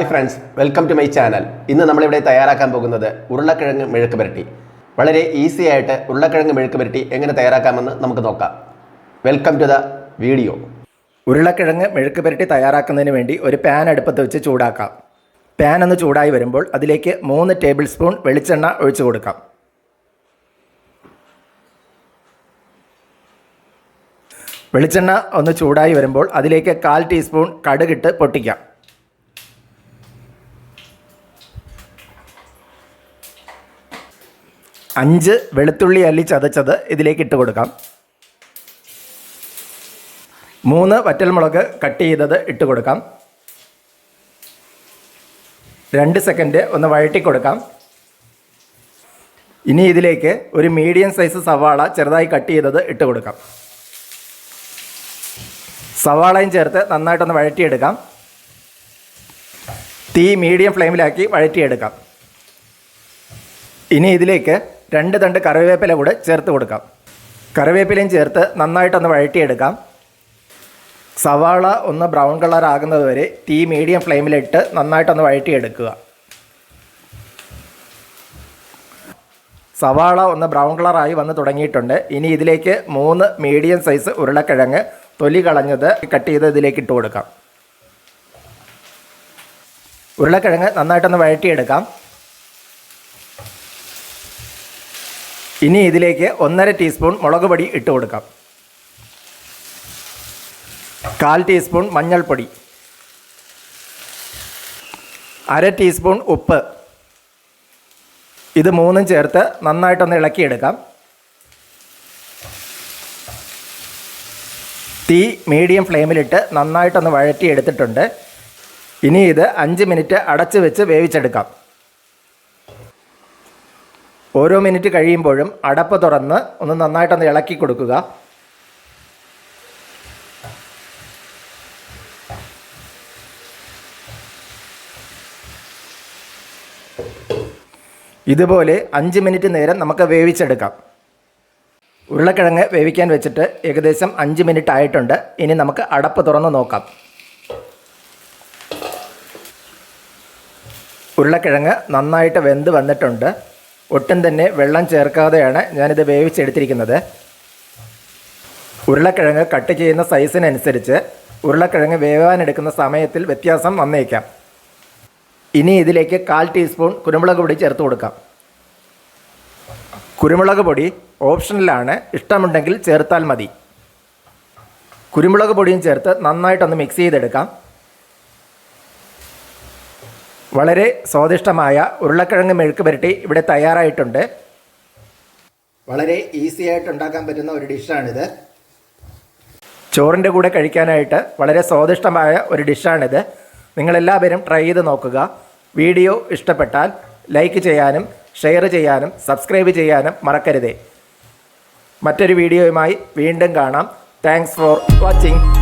Hi friends welcome to my channel ഇന്ന് നമ്മളിവിടെ തയ്യാറാക്കാൻ പോകുന്നത് ഉരുളക്കിഴങ്ങ് മെഴുക്ക് പുരട്ടി. വളരെ ഈസി ആയിട്ട് ഉരുളക്കിഴങ്ങ് മെഴുക്ക് പുരട്ടി എങ്ങനെ തയ്യാറാക്കാമെന്ന് നമുക്ക് നോക്കാം. വെൽക്കം ടു ദ വീഡിയോ ഉരുളക്കിഴങ്ങ് മെഴുക്ക് പുരട്ടി തയ്യാറാക്കുന്നതിന് വേണ്ടി ഒരു പാൻ അടുപ്പത്ത് വെച്ച് ചൂടാക്കാം. പാൻ ഒന്ന് ചൂടായി വരുമ്പോൾ അതിലേക്ക് മൂന്ന് ടേബിൾ സ്പൂൺ വെളിച്ചെണ്ണ ഒഴിച്ചു കൊടുക്കാം. വെളിച്ചെണ്ണ ഒന്ന് ചൂടായി വരുമ്പോൾ അതിലേക്ക് കാൽ ടീസ്പൂൺ കടുകിട്ട് പൊട്ടിക്കാം. അഞ്ച് വെളുത്തുള്ളി അല്ലി ചതച്ചത് ഇതിലേക്ക് ഇട്ട് കൊടുക്കാം. മൂന്ന് വറ്റൽമുളക് കട്ട് ചെയ്തത് ഇട്ട് കൊടുക്കാം. രണ്ട് സെക്കൻഡ് ഒന്ന് വഴറ്റി കൊടുക്കാം. ഇനി ഇതിലേക്ക് ഒരു മീഡിയം സൈസ് സവാള ചെറുതായി കട്ട് ചെയ്തത് ഇട്ട് കൊടുക്കാം. സവാളയും ചേർത്ത് നന്നായിട്ടൊന്ന് വഴറ്റിയെടുക്കാം. തീ മീഡിയം ഫ്ലെയിമിലാക്കി വഴറ്റിയെടുക്കാം. ഇനി ഇതിലേക്ക് രണ്ട് തണ്ട് കറിവേപ്പില കൂടെ ചേർത്ത് കൊടുക്കാം. കറിവേപ്പിലയും ചേർത്ത് നന്നായിട്ടൊന്ന് വഴറ്റിയെടുക്കാം. സവാള ഒന്ന് ബ്രൗൺ കളർ ആകുന്നത് വരെ തീ മീഡിയം ഫ്ലെയിമിലിട്ട് നന്നായിട്ടൊന്ന് വഴറ്റിയെടുക്കുക. സവാള ഒന്ന് ബ്രൗൺ കളറായി വന്ന് തുടങ്ങിയിട്ടുണ്ട്. ഇനി ഇതിലേക്ക് മൂന്ന് മീഡിയം സൈസ് ഉരുളക്കിഴങ്ങ് തൊലി കളഞ്ഞത് കട്ട് ചെയ്ത് ഇതിലേക്ക് ഇട്ട് കൊടുക്കാം. ഉരുളക്കിഴങ്ങ് നന്നായിട്ടൊന്ന് വഴറ്റിയെടുക്കാം. ഇനി ഇതിലേക്ക് ഒന്നര ടീസ്പൂൺ മുളക് പൊടി ഇട്ട് കൊടുക്കാം. കാൽ ടീസ്പൂൺ മഞ്ഞൾപ്പൊടി. അര ടീസ്പൂൺ ഉപ്പ്. ഇത് മൂന്നും ചേർത്ത് നന്നായിട്ടൊന്ന് ഇളക്കിയെടുക്കാം. തീ മീഡിയം ഫ്ലെയിമിലിട്ട് നന്നായിട്ടൊന്ന് വഴറ്റിയെടുത്തിട്ടുണ്ട്. ഇനി ഇത് അഞ്ച് മിനിറ്റ് അടച്ച് വെച്ച് വേവിച്ചെടുക്കാം. ഓരോ മിനിറ്റ് കഴിയുമ്പോഴും അടപ്പ് തുറന്ന് ഒന്ന് നന്നായിട്ടൊന്ന് ഇളക്കി കൊടുക്കുക. ഇതുപോലെ അഞ്ച് മിനിറ്റ് നേരം നമുക്ക് വേവിച്ചെടുക്കാം. ഉരുളക്കിഴങ്ങ് വേവിക്കാൻ വെച്ചിട്ട് ഏകദേശം അഞ്ച് മിനിറ്റ് ആയിട്ടുണ്ട്. ഇനി നമുക്ക് അടപ്പ് തുറന്ന് നോക്കാം. ഉരുളക്കിഴങ്ങ് നന്നായിട്ട് വെന്ത് വന്നിട്ടുണ്ട്. ഒട്ടും തന്നെ വെള്ളം ചേർക്കാതെയാണ് ഞാനിത് വേവിച്ചെടുത്തിരിക്കുന്നത്. ഉരുളക്കിഴങ്ങ് കട്ട് ചെയ്യുന്ന സൈസിനനുസരിച്ച് ഉരുളക്കിഴങ്ങ് വേവാനെടുക്കുന്ന സമയത്തിൽ വ്യത്യാസം വന്നേക്കാം. ഇനി ഇതിലേക്ക് കാൽ ടീസ്പൂൺ കുരുമുളക് പൊടി ചേർത്ത് കൊടുക്കാം. കുരുമുളക് പൊടി ഓപ്ഷനിലാണ് ഇഷ്ടമുണ്ടെങ്കിൽ ചേർത്താൽ മതി. കുരുമുളക് പൊടിയും ചേർത്ത് നന്നായിട്ടൊന്ന് മിക്സ് ചെയ്തെടുക്കാം. വളരെ സ്വാദിഷ്ടമായ ഉരുളക്കിഴങ്ങ് മെഴുക്ക് പുരട്ടി ഇവിടെ തയ്യാറായിട്ടുണ്ട്. വളരെ ഈസി ആയിട്ട് ഉണ്ടാക്കാൻ പറ്റുന്ന ഒരു ഡിഷാണിത്. ചോറിന്റെ കൂടെ കഴിക്കാനായിട്ട് വളരെ സ്വാദിഷ്ടമായ ഒരു ഡിഷാണിത്. നിങ്ങളെല്ലാവരും ട്രൈ ചെയ്ത് നോക്കുക. വീഡിയോ ഇഷ്ടപ്പെട്ടാൽ ലൈക്ക് ചെയ്യാനും ഷെയർ ചെയ്യാനും സബ്സ്ക്രൈബ് ചെയ്യാനും മറക്കരുതേ. മറ്റൊരു വീഡിയോയുമായി വീണ്ടും കാണാം. Thanks for watching.